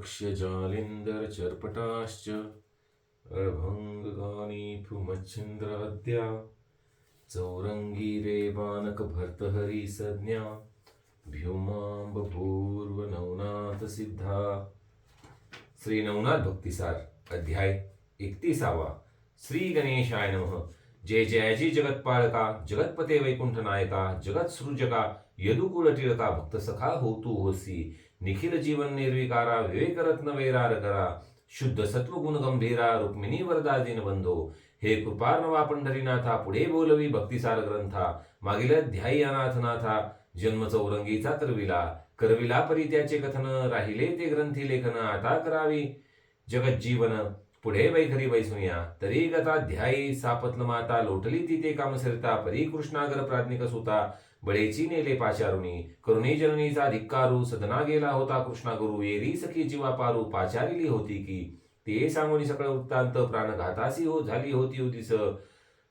रक्ष्य अर्भङ्गगानीफुमच्छिन्द्राद्या चर्पटाश्च अभङ्गगानी भ्रुमच्छिन्द्राद्या सिद्धा श्री नवनाथ भक्तिसार अध्याय एकतीसावा। श्री गणेशाय नमः। जय जयाजी जी जगत्पालका वैकुंठ नायका जगत्सृजका सृजका टिळका भक्त सखा हो तू होसी निखिल जीवन निर्विकारा विवेकरत्न वेरार करा शुद्ध सत्व गंभीरा रुक्मिणी वरदा बंधो हे कृपार्णवा पंढरीनाथा पुढे बोलवी भक्तिसार ग्रंथा मागील ध्यायी अनाथनाथा जन्म चौरंगीचा करविला करविला परी त्याचे कथन राहिले ते ग्रंथी लेखन आता करावी जगत जीवन पुढे वैखरी वैसुनिया तरी गता ध्यायी सापत्न माता लोटली ती ते कामसरिता परी कृष्णागर प्राज्ञिक सुता बळेची नेले पाचारुणी करुणी जननीचा धिक्कारू सदना गेला होता कृष्णा गुरु येरी सखी जीवा पारू पाचारिली होती की ते सांगून सकळ वृत्तांत प्राणघातासी हो झाली होती उदिस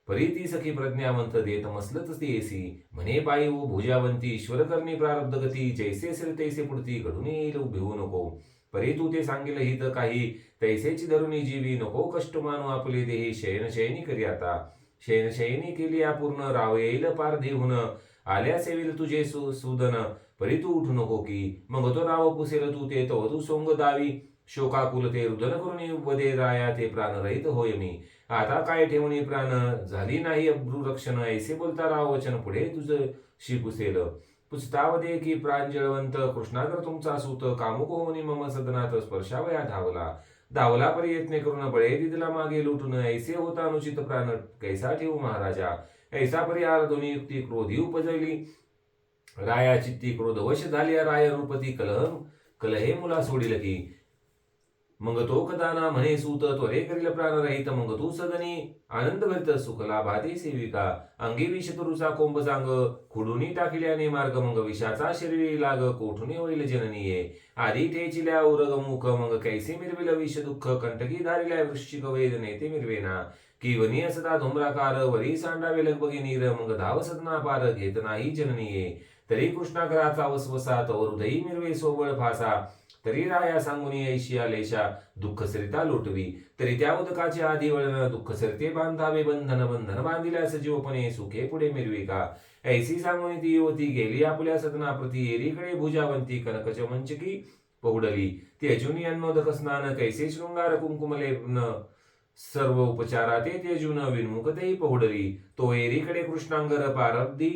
परी ती सखी प्रज्ञावंत देत मसलत ती येसी म्हणे बाई ओ भुजावंती ईश्वर करणी प्रारब्ध गती जैसे असेल तैसे पुढती घडून येईल भिवू नको. परी तू ते सांगेल हित काही तैसेची धरुणी जीवी नको कष्ट मानू आपले देही शयनशयनी करी आता. शयनशयनी केली केली पूर्ण राव येईल पार देऊन. आल्या सेविल तुझे सु सुदन. परी तू उठू नको की. मग तो राव पुसेल तू ते तो तू सोंग दावी. शोकाकुल ते रुदन करून वदे राया ते प्राणरहित होय मी. आता काय ठेवणी प्राण? झाली नाही अब्रू रक्षण. ऐसे बोलता राव वचन पुढे तुझं शिपुसेल पुस्तावदे की प्रांजळवंत कृष्णागर तुमचा सूत. कामुक होऊनी मम सदनात स्पर्शावया धावला. धावला परी करून बळे दिदला मागे लुटून. ऐसे होता अनुचित प्राण. कैसा ठेवू महाराजा? ऐसा परिहार दोन्ही युक्ती क्रोधी उपजली राया चित्ती क्रोध वश झाली राय रूपती कलह कलहे मुला सोडिल की. मग तो कदाना म्हणे सूत त्वरे करील प्राण रहित मग तू सदनी आनंद भरित सुखला भादे सेविका. अंगी विष तुरुचा कोंब सांग खुडूनी टाकिल्याने मार्ग मग विषाचा शरीरी लाग कोठुनी होईल जननीये. आधी ठेचिल्या उरग मुख मग कैसे मिरविल विष दुःख कंटकी धारिल्या वृश्चिक वेदने ते मिरवेना. किवनी असता धुम्राकार वरी सांडावे लगबगी नीर मग धाव सदना पार घेत नाही जननीये. तरी कृष्णाकराचा वसवसा तवर हृदयी मिरवे सोबळ फासा. तरी राया सांगुनी ऐशी आलेशा दुःख सरिता लोटवी. तरी त्या उदकाचे आधी वळण दुःख सरते बांधावे बंधन बंधन बांधिल्या सजीवपणे सुखे पुढे मिरवी का? ऐसी सांगून ती युवती गेली आपल्या सदना प्रती एरीकडे भुजावंती कनकच मंचकी पौडली. ती अजुनी अन्नोदक स्नान कैसे शृंगार कुंकुमले सर्व उपचाराते ते तेजून विन्मुखतेही पहुडली. तो एरीकडे कृष्णांगर पारब्दी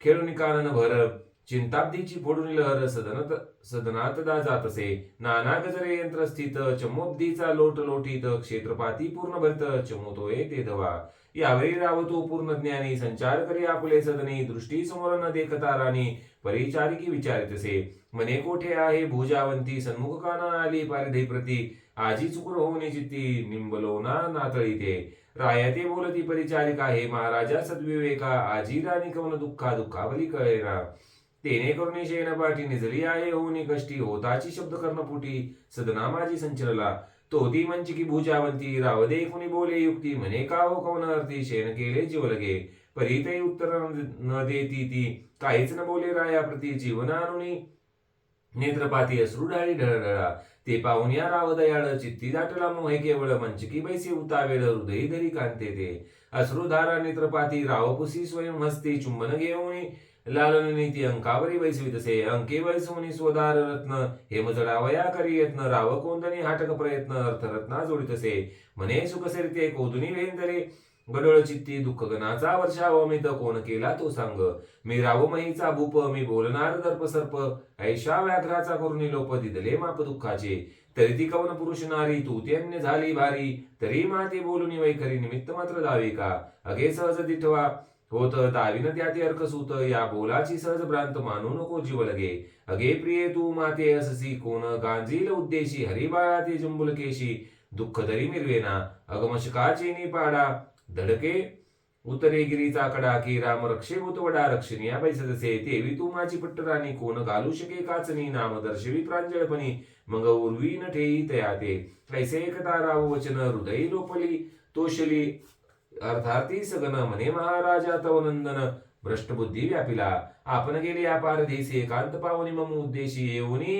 खेळून कानन भर चिंताब्दीची फोडून लहर सदनत सदनात दा जातसे. नाना गजरे यंत्र स्थित चमोब्दीचा लोट लोटीत क्षेत्रपाती पूर्ण भरत चमोतोय ते धवा. यावेळी रावतो पूर्ण ज्ञानी संचार करी आपले सदनी दृष्टी समोर न देखता राणी परिचारिकी विचारितसे. मने कोठे आहे भुजावंती सन्मुख काना आली पारिधे प्रती आजी चुकर होणे जिती निंबलोना नातळीते नातळी राया ते बोलती परिचारिका हे महाराजा सद्विवेका आजी राणी कवन दुःखा दुःखावली कळेना. तेने करुणे शेण पाठी निजली आहे होऊनी कष्टी होताची शब्द कर्णपुटी सदना माझी संचरला तो ती मंचिकी भुजावंती. रावदे कुणी बोले युक्ती म्हणे का हो कवन अर्थी शेन केले जीवलगे परीतही उत्तर न देती ती. काहीच न बोले राया प्रती जीवनानुनी नेत्रपाती असू ढाळी ढळढळा. ते पाहून या रावदयाळ चित्ती दाटला मोहे केवळ मंचकी बैसी उतावेळ हृदयी धरी कांते ते. अश्रुधारा नेत्रपाती रावपुसी स्वयं हस्ते चुंबन घेऊन. लालन नीती अंकावरी बैसवितसे अंके बैसवणी स्वदार रत्न. हेम जडावया करी यत्न राव कोंदनी हाटक प्रयत्न अर्थरत्ना जोडितसे म्हणे सुख सरिते कोदुनी वेंदरे. गडळ चित्ती दुःख गणाचा वर्षाव अमित कोण केला तो सांग? मी रावमहीचा भूप मी बोलणार दर्प सर्प. ऐशा व्याघ्राचा करुणी लोप दिदले माप दुःखाचे. तरी ती कवन पुरुष नारी तू अन्य झाली भारी तरी माते बोलूनी वैखरी निमित्त मात्र दावे का? अगे सहज दिठवा. होत दाविन त्याते अर्क सूत या बोलाची सहज भ्रांत मानू नको जीव लगे. अगे प्रिये तू माते अससी कोण गांजील उद्देशी हरिबाळा ते जंबुलकेशी. दुःख तरी मिरवेना अगमशकाचे निपाडा धडके उतरे गिरीचा कडा की राम रक्षे या पैसे तसे तेवी तू माझी पट्टराणी कोण घालू शके काचनी नाम दर्शवी प्रांजळपणी मग उर्वी न ठेई तया ते ऐसे एकता राव वचन हृदयी लोपली तोषली अर्थार्थी सगन म्हणे महाराजा तव नंदन भ्रष्ट बुद्धी व्यापिला आपण गेले अपार देशी एकांत पावनी मम उद्देशी येऊनी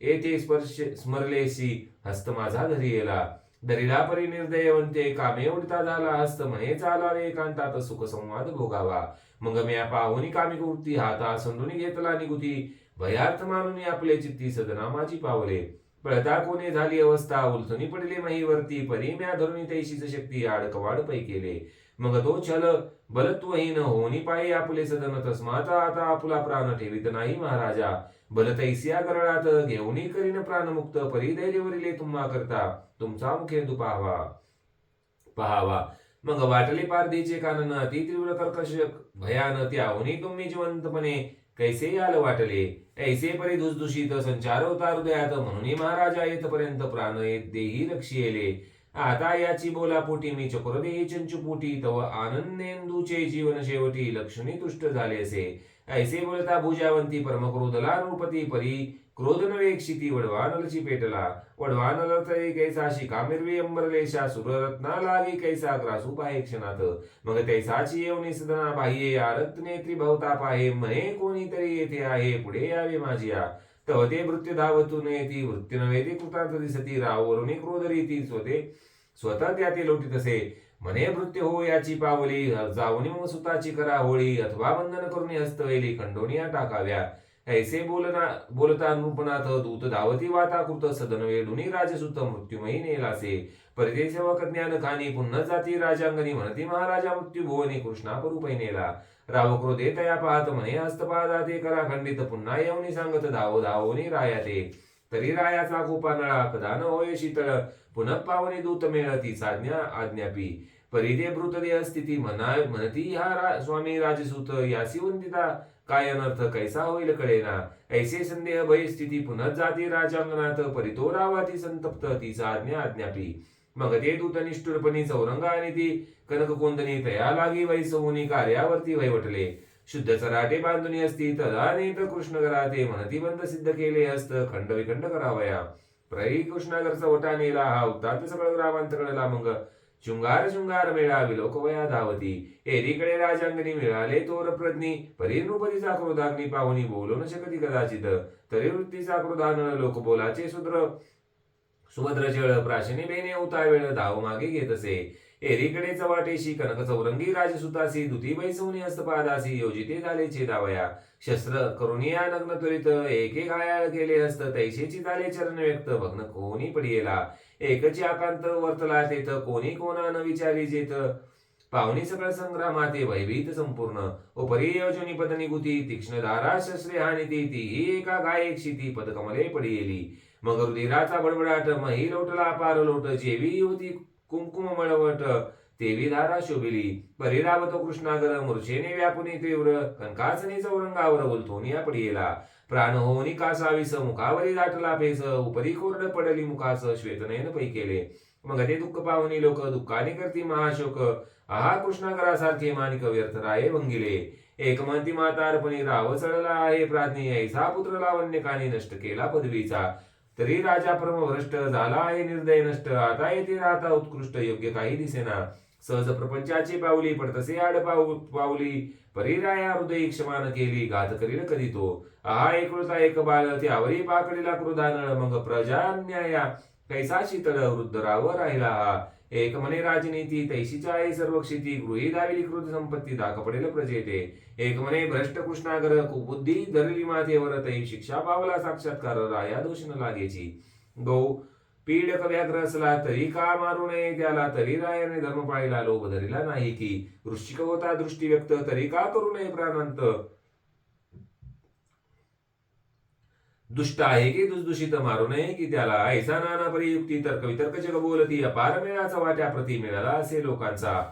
येथे स्पर्श स्मरलेसी हस्त माझा धरी येला दरिला परी निर्दयवंते कामे उडता झाला असत म्हणे चालावे एकांतात सुख संवाद भोगावा. मग मी पाहुनी कामी कुर्ती हाता समजून घेतला निगुती. भयार्थ मानून आपले चित्ती सदना माझी पावले. पळता कोणी झाली अवस्था उलथुनी पडले महीवरती. परी म्या धरुणी तैशीच शक्ती आडकवाड पै केले. मग तो छल बलत्वहीन होनी पायी आपले सदन तस्मात आता आपला प्राण ठेवित नाही महाराजा. बलतैसिया गरळात घेऊनही करीन प्राणमुक्त परिधैर्यवरिले तुम्हा करता तुमचा मुखे पाहावा पहावा. मग वाटले पारदीचे कानन अति तीव्र कर्कश भयान त्याहूनही तुम्ही जिवंतपणे कैसे याल वाटले? ऐसे परी धुसधुशीत संचार होता हृदयात म्हणून महाराजा येतपर्यंत प्राण येत देही लक्षी येले आता याची बोला पोटी मी चक्रदेही चंचुपोटी तव आनंदेंदूचे जीवन शेवटी लक्ष्मी तुष्ट झाले असे. ऐसे बोलता भुजावंती परमक्रोधला नृपती परी क्रोध वेक्षिती वडवानलची पेटला. वडवा तरी कैसा शिका मिरवी अंबरलेशा सुररत्ना लागी कैसा ग्रासू पाहे क्षणात. मग तैसाची येऊनी सदना बाह्ये आरक्त नेत्री भवता पाहे कोणी कोणीतरी येथे आहे पुढे यावे माझिया. तव ते मृत्यू धावतून येती मृत्यू नव्हे ते कृतांत दिसती राववरुणी क्रोध रीती स्वते. स्वतः त्या ते लोटीत असे मने मृत्यू हो याची पावली जाऊनी सुताची करा होळी अथवा बंधन करून हस्तवेली खंडोनिया टाकाव्या. ऐसे बोलना बोलता नृपनाथ दूत धावती वाता कृत सदन राजसुत मृत्यूमयी नेलासे. परिते ज्ञान खानी पुन्हा जाती राजांगणी म्हणती महाराजा मृत्यू भुवनी कृष्णा परुपै नेला. राव क्रोधे तया पाहत म्हणे हस्तपादा ते करा खंडित पुन्हा येऊनी सांगत धाव धावोनी राया ते तरी रायाचा खूपा नळा कदा न होय शीतळ पुनः पावनी दूत मेळ साज्ञा आज्ञापी परिदे भृतदेह स्थिती म्हणा म्हणती हा रा, स्वामी राजसूत यासी वंदिता काय अनर्थ कैसा होईल कळेना ऐसे संदेह भय स्थिती पुनः जाती राजांगणात परितो रावाती संतप्त तिचा आज्ञा आज्ञापी मग ते दूत निष्ठुरपणी चौरंगा आणि ती कनक कोंदनी तया लागी वैसवनी कार्यावरती वैवटले शुद्ध चराटे बांधुनी असती तदा नेत कृष्ण ते म्हणती बंद सिद्ध केले असत खंड विखंड करावया प्रई कृष्णागरचा ओटा नेला हा उतांत सगळं ग्रामांत कळला मग शृंगार शृंगार मेळा विलोकवया धावती एरीकडे राजांगणी मिळाले तोर प्रज्ञी परिनृपतीचा क्रोधाग्नी पाहुणी बोलू न शकती कदाचित तरी वृत्तीचा क्रोधान लोक बोलाचे सुद्र सुभद्र चळ प्राशनी बेने उतावेळ धाव मागे घेत असे एरीकडे चवाटेशी कनक चौरंगी राजसुतासी दुतीबाई बैसवनी हस्तपादासी योजिते झाले छेदावया शस्त्र करुणिया नग्न त्वरित एके घायाळ केले हस्त तैशेची झाले चरण व्यक्त भग्न कोणी पडियेला. एकची आकांत वर्तला तेथ कोणी कोणा न विचारी जेत. पाहुणी सकळ संग्रामाते भयभीत संपूर्ण. उपरी योजनी पदनी गुती तीक्ष्ण धारा शस्त्रे हानिती तीही एका गायक शिती पदकमले पडियेली. मग रुधिराचा बडबडाट मही लोटला पार लोट जेवी होती कुंकुम मळवट तेवी धारा शोभिली परिरावतो कृष्णागर मूर्छेने व्यापुनी तीव्र कनकासनी चौरंगावर बोलतोनिया पडियेला. प्राण होनी कासावीस मुखावरी दाटला पेस उपरी कोरड पडली मुखास श्वेतनयन पै केले मग ते दुःख पावनी लोक दुःखाने करती महाशोक. आहा कृष्णागरासारखे मानिक व्यर्थ राये भंगिले. एकमंती म्हणती मातारपणी राव चढला आहे प्राज्ञी ऐसा पुत्र लावण्य नष्ट केला पदवीचा. तरी राजा परमभ्रष्ट झाला आहे निर्दय नष्ट आता येथे राहता उत्कृष्ट योग्य काही दिसेना. सहज प्रपंचाची पावली पण तसे आड पाऊ पावली परिराया हृदय क्षमान केली घात करील कधी तो? आहा एकुलता एक बाळ त्यावरी पाकडीला क्रोधानळ मग प्रजान्याया कैसा शीतळ वृद्ध राव राहिला हा? एक म्हणे राजनीती तैशीच्या आहे सर्व क्षिती गृही दाविली कृत संपत्ती दाख पडेल प्रजेते. एक म्हणे भ्रष्ट कृष्णागर कुबुद्धी धरली मातेवर तै शिक्षा पावला साक्षात्कार राया दोष न लागेची गौ पीडक व्याघ्र असला तरी का मारू नये त्याला तरी रायाने धर्म पाळीला लोभ धरिला नाही की. वृश्चिक होता दृष्टी व्यक्त तरी का करू नये प्राणांत? दुष्ट आहे की दुसदूषित मारू नये की त्याला ऐसा नाना परियुक्ती तर्क वितर्क जग बोलती अपार मेळाचा वाट्या प्रति मिळाला असे लोकांचा.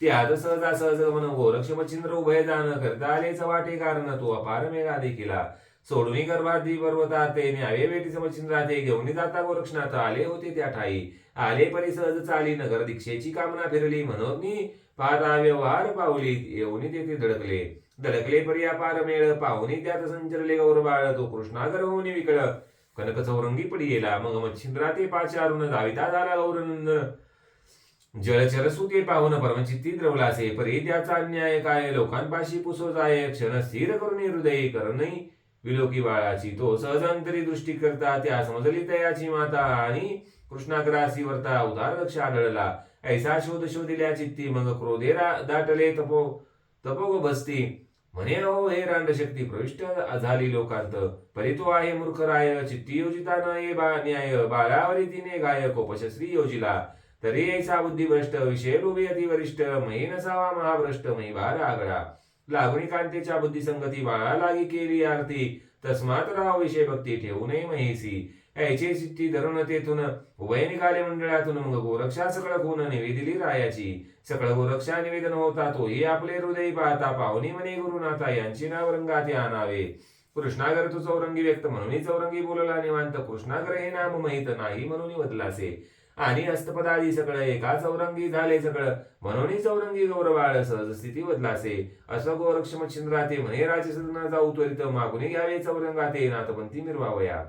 त्यात सहजा सहज म्हण हो गोरक्ष मच्छिंद्र उभय जाण करता आलेच वाटे कारण तो अपार मेळा देखीला. सोडून गर्भाधी पर्वतात ते न्यावे बेटीचं मच्छिंद्रा ते घेऊन जाता गोरक्षनाथ आले होते त्या ठाई. आले परी सहज चाली नगर दीक्षेची कामना फिरली म्हणून पाहता व्यवहार पावली येऊन तेथे धडकले. दडकले पर्यापार मेळ पाहुनी त्यात संचरले गौरबाळ तो कृष्णागर होऊन विकळ कनक चौरंगी पडी गेला मग मच्छिंद्रा ते पाचारून दाविता झाला गौरनंदन जलचर ते पाहून परमचित्ती द्रवलासे परी त्याचा अन्याय काय लोकांपाशी पुसो जाय क्षण स्थिर करून हृदय नाही विलोकी बाळाची तो सहजांतरी दृष्टी करता त्या समजली तयाची माता आणि कृष्णाग्रासी वरता उदार लक्ष आढळला ऐसा शोध शोधिल्या चित्ती मग क्रोधे दाटले तपो तपोग बसती म्हणे अहो हे रांडशक्ती प्रविष्ट झाली लोकांत. परी तो आहे मूर्ख राय चित्ती योजिता न ये बा न्याय. बाळावरी तिने गाय कोपशस्त्री योजिला. तरी ऐसा बुद्धिभ्रष्ट विषय लोभी अतिवरिष्ठ मही नसावा महाभ्रष्ट मही भार आगळा. लागुणी कांतेच्या बुद्धिसंगती बाळा लागी केली आरती. तस्मात राव विषय भक्ती ठेवू नये महेसी. ऐचे धरून तेथून उभय मंडळातून मग गोरक्षा सकळ खून निवेदिली रायाची. सकळ गोरक्षा निवेदन होता तोही आपले हृदय पाहता पाहुणी म्हणे गुरुनाथा यांची नाव रंगात आणावे. कृष्णागर तू चौरंगी व्यक्त म्हणून चौरंगी बोलला निवांत कृष्णागर हे नाम माहीत नाही म्हणून बदलासे. आणि हस्तपदादी सगळं एका चौरंगी झाले सगळं म्हणून चौरंगी गौरवाळ सहज स्थिती बदलासे. असं गोरक्ष मच्छिंद्राते म्हणे राजसदना जाऊ त्वरित मागुनी घ्यावे चौरंगाते नाथपंथी मिरवावया.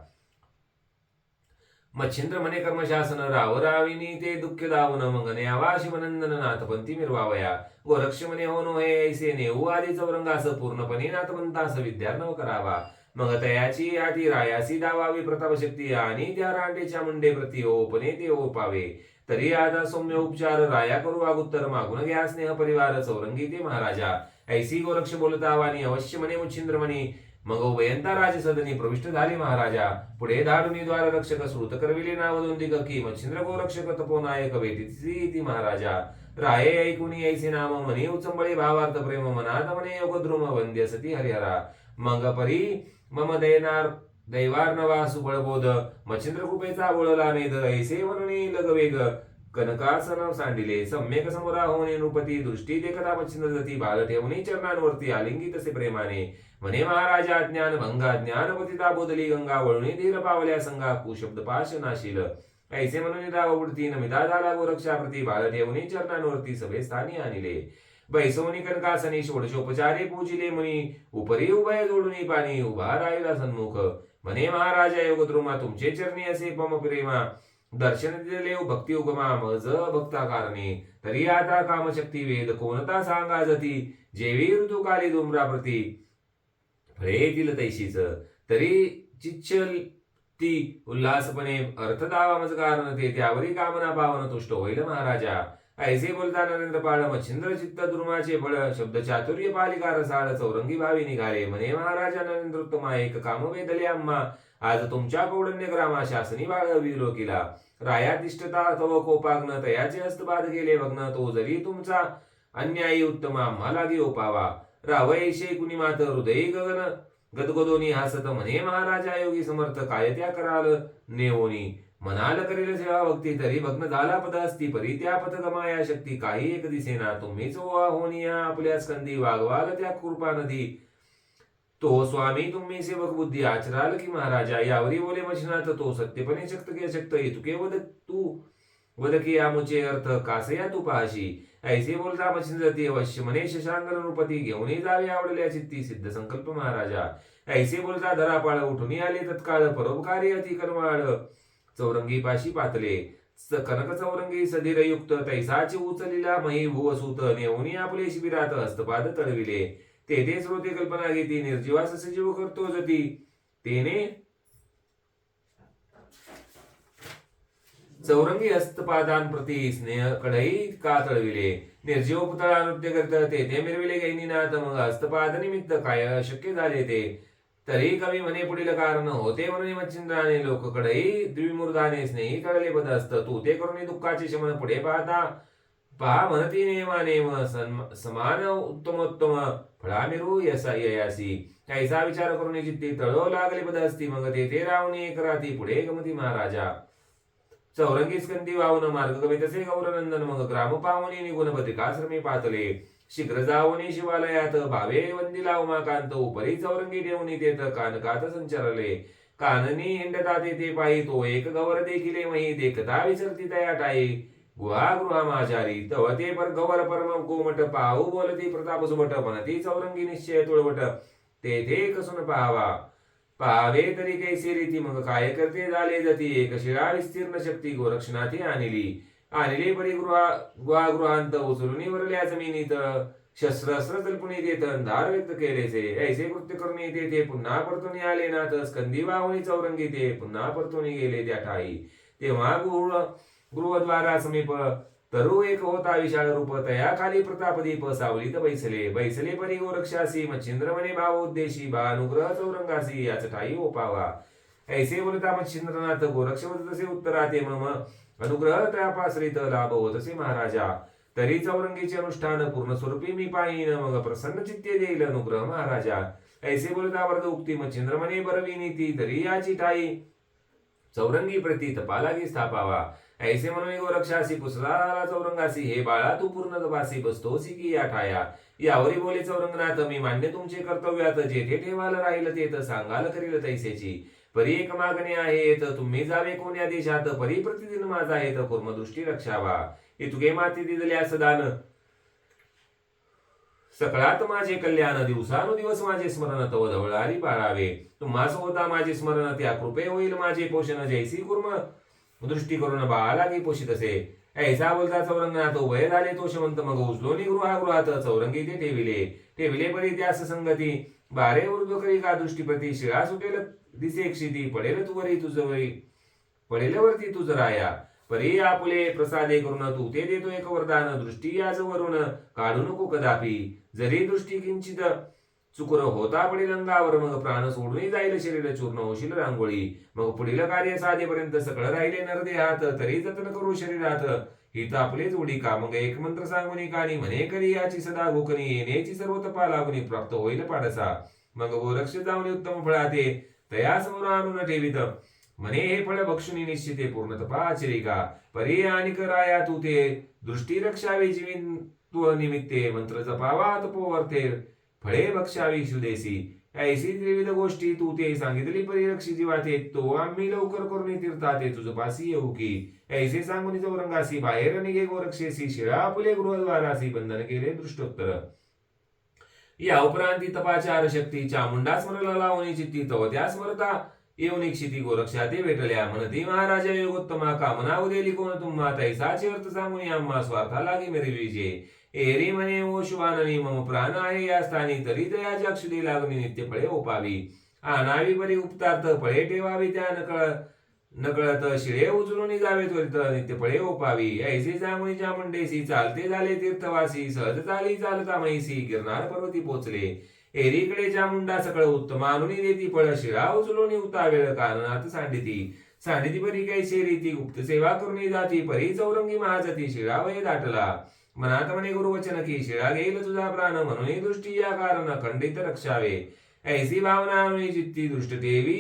मच्छिंद्र म्हणे कर्मशासन राव राविनी ते दुःख दावन मग न्यावा शिवनंदन नाथपंथी मिरवावया गोरक्ष म्हणे हो नो हे ऐसे नेऊ आदी चौरंगास पूर्णपणे नाथपंथास विद्यार्णव करावा मग तयाची आधी रायासी दावावी प्रतापशक्ती आणि त्या रांडेच्या मुंडे प्रति ओपने ते ओपावे तरी आता सौम्य उपचार राया करू अगोत्तर मागून घ्या स्नेह परिवार चौरंगी ते महाराजा ऐसी गोरक्ष बोलता वाणी अवश्य म्हणे मुच्छिंद्र म्हणे मग उभयंता राजसदनी प्रविष्ट झाले महाराजा. पुढे धाडुनी द्वार रक्षक श्रुत करविले नाव दोंदिक की मच्छिंद्र गोरक्षक तपो नायक वेटी महाराजा. राये ऐकुनी ऐसी नाम म्हणे उचंबळे भावार्थ प्रेम मनात म्हणे योगद्रुम वंद्य सती हरिहरा. मग परी मम दैनार दैवार नवा सुबळबोध मच्छिंद्र कृपेचा बोळला नेद ऐसे वर्णी लगवेग कनकासन सांडिले सम्यक समोरा होणे नृपती दृष्टी देखता मच्छिंद्र जती बाल ठेवणी चरणांवरती आलिंगी तसे प्रेमाने. म्हणे महाराजा ज्ञान भंगा ज्ञानपतिता बोधली गंगा वळुणी धीर पावल्या संगा कुशब्द पाश नाशील ऐसे म्हणून दाव उडती नमिता झाला गोरक्षा प्रती बाळ ठेवणी चरणांवरती सभे स्थानी आणले. बैसवणी कनकासनी षोडशोपचारे पूजिले मुनी उपरी उभय जोडुनी पाणी उभा राहिला सन्मुख. म्हणे महाराजा योगद्रुमा तुमचे चरणी असे पम प्रेमा. दर्शन दिले भक्ती उगमा मज भक्ता कारणे. तरी आता कामशक्ती वेद कोणता सांगा जती? जेवी ऋतुकाली डोंबरा प्रती फळे दिलं तैशीच. तरी चिच्छल ती उल्हासपणे अर्थदावामच कारण ते त्यावरी कामना पावन तुष्ट होईल महाराजा. ऐसे बोलता नरेंद्र पाळ मच्छिंद्र चित्त दुर्माचे बळ शब्द चातुर्य पालिका रसाळ चौरंगी भावी निघाले. म्हणे महाराजा नरेंद्र तुम्हा एक काम वेदले अम्मा. आज तुमच्या कौडण्य ग्रामा शासनी बाळ विलोकिला राया तिष्ठता तव कोपाग्न तयाचे हस्तबाद केले भग्न तो जरी तुमचा अन्यायी उत्तम आम्हाला घेऊ पावा रावयशे कुणी मात हृदय गगन। गदगदोनी हसत म्हणे महाराजा योगी समर्थ काय त्या कराल? नेओनी मनाल करेल सेवा भक्ती तरी भग्न झाला पद असती परी त्या गमाया शक्ती काही एक दिसेना। तुम्हीच ओवा होनिया आपल्या स्कंदी वागवाल त्या कृपा नदी। तो स्वामी तुम्ही सेवक बुद्धी आचराल की महाराजा यावरी बोले मशनात तो सत्यपणे शक्त के शक्त तुके वद तू। वद की आमुचे अर्थ कासया तू पाहशी ऐसे बोलता मच्छिंद्र ती अवश्य मने शशांक नृपती घेऊनही जावे आवडल्या चित्ती सिद्ध संकल्प महाराजा. ऐसे बोलता धरापाळ उठून आले तत्काळ परोपकारी अति कर्माळ चौरंगी पाशी पातले. कनक चौरंगी सधीर युक्त तैसाची उचलिला मही भुवसूत नेऊनी आपले शिबिरात हस्तपाद तळविले तेथे श्रोते कल्पना घेती निर्जीवास सजीव करतो जती. तेने चौरंगी हस्तपादान प्रति स्नेह कडई का तळविले निर्जीव पुतळा नृत्य करत ते मिरविले गैनीनाथ मग हस्तपाद निमित्त काय शक्य झाले ते? तरी कवी म्हणे पुढील कारण होते म्हणून मच्छिंद्राने लोक लोककडे द्विमूर्धाने स्नेही कळले पद असत तू ते करून दुःखाचे शमन पुढे पाहता. पहा म्हणती नेमा नेम समान उत्तमोत्तम फळामिरू यसा ययासी. ऐसा विचार करून चित्ती तळो लागले पद असती मग ते रावणी एक राती पुढे गमती महाराजा. चौरंगी स्कंदी वाहून मार्ग कमी तसे गौरनंदन मग ग्राम पाहुणी निघून पत्रिकाश्रमी पातले शीघ्र जाऊनी शिवालयात भावे वंदिला उमाकांत उपरी चौरंगी ठेवून तेथ कानकात संचरले. काननी हिंडता तेथे पायी तो एक गवर देखिले मही देखता विसरती तया टाई. गुहा गृहामाचारी तव ते पर गवर परम कोमट पाहू बोलती प्रताप सुबट म्हणती चौरंगी निश्चय तुळवट. तेथे कसून पाहावा. पाहावे तरी कैसे रीती मग काय करते झाले जाती? एक शिळा विस्तीर्ण शक्ती गोरक्षनाथी आणली. आणले परी गृहा गुहागृहांत उचलून वरल्या जमिनीत. शस्त्रास्त्र अस्त्र देत अंधार व्यक्त केलेचे ऐसे कृत्य करून येते ते पुन्हा परतून आले ना तर स्कंदी वाहुनी चौरंगी ते पुन्हा परतून गेले त्या ठाई. तेव्हा गृह गृहद्वारा समीप तरु एक होता विशाळ रूप तया. खाली प्रतापदीप सावलीत बैसले. बैसले परी गोरक्षासी मच्छिंद्र भाव उद्देशी बा अनुग्रह चौरंगासी याच ठाई ओपावा ऐसे बोलता मच्छिंद्रनाथ गोरक्ष तसे उत्तराते मम. अनुग्रह त्यापाश्रित लाभ होतसे महाराजा. तरी चौरंगीचे अनुष्ठान पूर्ण स्वरूपी मी पाहिन मग प्रसन्न चित्ते देईल अनुग्रह महाराजा. ऐसे बोलता वर्ग उक्ती मच्छिंद्र म्हणे बरवी नीती तरी याची ठाई चौरंगी प्रती तपालागी स्थापावा. ऐसे म्हणून गोरक्षासी पुसला चौरंगासी हे बाळा तू पूर्ण तपासी बसतोसी की या ठाया? यावरी बोले चौरंगनाथ मी मान्य तुमचे कर्तव्यात जेथे ठेवायला राहील ते तर सांगाल करील तैसेची. परी एक मागणी आहे तर तुम्ही जावे कोण्या देशात? परी प्रतिदिन माझा आहे तर कुर्मदृष्टी रक्षावा. इतुके माती दिदल्यास दान सकळात माझे कल्याण दिवसानुदिवस माझे स्मरण तव धवळारी पाळावे तुम्हास होता माझे स्मरण त्या कृपे होईल माझे पोषण. जैसी कुर्म. दृष्टी करून बाळालागी पोषित असे. ऐसा बोलता चौरंगनाथ उभय झाले तो शवंत मग उचलोनी गृहागृहात चौरंगी ते ठेविले. ठेविले परी त्यास संगती बारे ऊर्ध्व करी का दृष्टीप्रती शिळा सुटेल दिसे क्षिती? पडेल तुवरी तुझवरी पडेल वरती तुझ राया. परी आपुले प्रसादे करून तू ते देतो एक वरदान. दृष्टी याच वरून काढू नको कदापि. जरी दृष्टी किंचित चुकर होता पडील अंगावर मग प्राण सोडून जाईल शरीर चूर्ण होशील रांगोळी. मग पुढील कार्य साधेपर्यंत सगळं राहिले नरदेहात तरी जतन करू शरीरात. ही तर आपलीच उडी का? मग एक मंत्र सांगून कानी म्हणे करी याची सदा गोकनी येण्याची सर्व तपा लागून प्राप्त होईल पाडसा. मग गोरक्ष जाऊन उत्तम फळाते तया समोर आणून ठेवित. म्हणे हे फळ भक्षुनी निश्चिते पूर्ण तपा आचरिका. परी आणि कराया तू ते दृष्टी रक्षावी जीविन तू निमित्ते मंत्र जपावा तपोवर्ते. फळे भक्षावी सुदेसी ऐसी त्रिविध गोष्टी तू ते सांगितली परिरक्षी जीवाते तो आम्ही लवकर करून तीर्था ते तुझ पासी येऊ की. ऐसे सांगून चौरंगासी बाहेर निघे गोरक्षेसी. शिळा आपले गृहद्वारासी बंधन केले दृष्टोत्तर. या उपरांती तपाचार शक्ती चामुंडा स्मरला लावणी चित्ती. तव त्या स्मरता येऊन क्षिती गोरक्षा ते भेटल्या. म्हणती महाराजा योगोत्तमा कामना उदेली कोण तुम्हा तैसाचे अर्थ सांगून आम्हा स्वार्था लागे मेरे विजय एरी म्हणे ओ शुभाननी मम प्राण आहे या स्थानी तरी दयाच्या अक्षुदी लागणी नित्य फळे ओपावी आणावी परी उपतार्थ फळे ठेवावी त्या नकळ नकळत शिळे उचलून जावे त्वरित नित्य फळे ओपावी ऐसे सांगून चामुंडेसी चालते झाले तीर्थवासी सहज चाली चालता मैसी गिरणार पर्वती पोचले. एरीकडे चामुंडा सकळ उत्तमानुनी देती फळ शिळा उचलून उता वेळ काननात सांडिती. सांडिती परी कैसे रीती गुप्त सेवा करून जाती परी चौरंगी महाजती शिळा वय दाटला. मनातमने गुरुवचन की शिळा घेईल तुझा प्राण म्हणून दृष्टी या कारण खंडित रक्षावे। ऐसी भावना आणून चित्ती दृष्ट देवी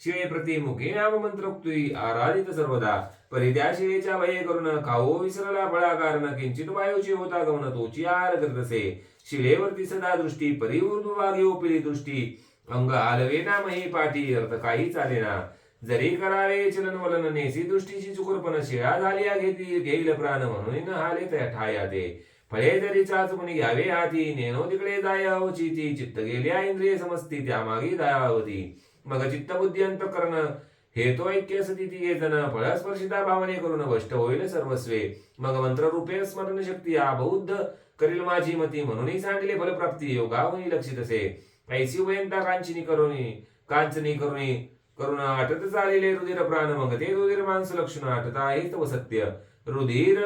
शिळे प्रति मुखी नाम मंत्रोक्ती आराधित सर्वदा। परी त्या शिळेच्या भये करून खाओ विसरला फळा कारण किंचित वायूची होता गमन तोची आहार करतसे। शिळेवरती सदा दृष्टी परी ऊर्ध्वभागी ओपिली दृष्टी। अंग आलवे ना मही पाठी अर्थ काही चालेना। जरी करावे चलन वलन नेसी दृष्टीची चुकुरपण शिळा झाली घेती घेईल प्राण म्हणून न हाले ठाया ते फळे जरी चाचपुणी घ्यावे हाती नेनो तिकडे जायावची ती चित्त गेल्या इंद्रिय समजती त्या मागे होती मग चित्त बुद्धी अंतकरण हे तो ऐक्य सती ती जन फळस्पर्शिता भावने करून भष्ट होईल सर्वस्वे. मग मंत्र रूपे स्मरण शक्ती हा बौद्ध करील माझी मती म्हणूनही सांगले फलप्राप्ती योगावनी लक्षित असे. ऐसी उभयंता कांचिनी करुणी कांचनी करुणी करून आटत चालेले रुधिर प्राण मग ते रुधिर माणस लक्षण आटत आहे तव सत्य रुधिर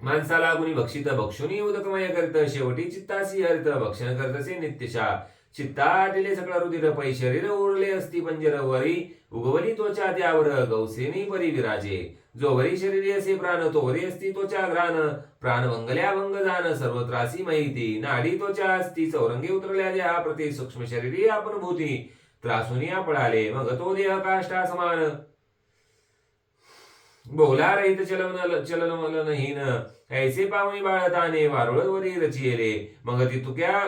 माणसाला कुणी भक्षित भक्षुनी उदकमय करत शेवटी चित्तासी हरित भक्षण करतसे नित्यशा चित्ता आटिले सकळ रुधिर पै शरीर उरले असती पंजर वरी उगवली त्वचा त्यावर गौसेनी परी विराजे जो वरी शरीर असे प्राण तो वरी असती त्वचा घ्राण प्राण भंगल्या भंग जाण सर्व त्रासी माहिती नाडी त्वचा असती चौरंगी उतरल्या देहा प्रति सूक्ष्म शरीरी आपण भूती त्रासुनिया पळाले मग तो देह काष्टा समान. बोला रहित चलन चलन मलनहीन ऐसे पावनी बाळताने वारुळवरी रचिले मग ती तुक्या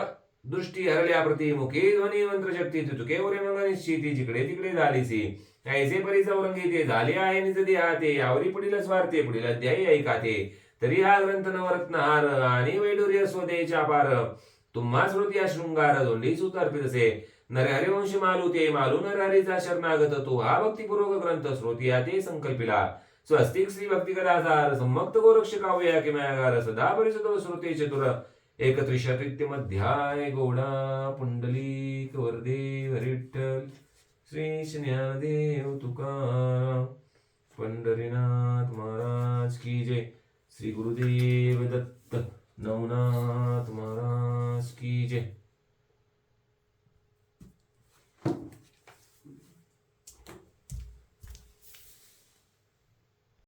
दृष्टी हरल्या प्रति मुखे ध्वनी मंत्र शक्ती ती तुके उरे मग निश्चिती जिकडे तिकडे झालीसी. ऐसे परी चौरंगी ते झाले आहे निज देहा ते यावरी पुढील स्वार्थे पुढील अध्यायी ऐकाते. तरी हा ग्रंथ नवरत्नहार आणि वैडूर्य स्वदेच्या पार. तुम्हा स्मृती या शृंगार दोंडी सुत अर्पित असे नरहरिवंश मालू ते मालू नरहरीचा शरणागत तो. हा भक्तिपूर्वक ग्रंथ श्रोतिया ते संकल्पिला. स्वस्तिक श्री भक्ती कदाचार सम्मक्त गोरक्ष काव्य किमयागार सदा परिसुत श्रुते चतुर. एक त्रिशतित्यमध्याय गोडा पुंडलिक वरदे हरिठ्ठल श्री ज्ञानदेव तुकाराम पंढरीनाथ महाराज की जय. श्री गुरुदेव दत्त नवनाथ महाराज की जय.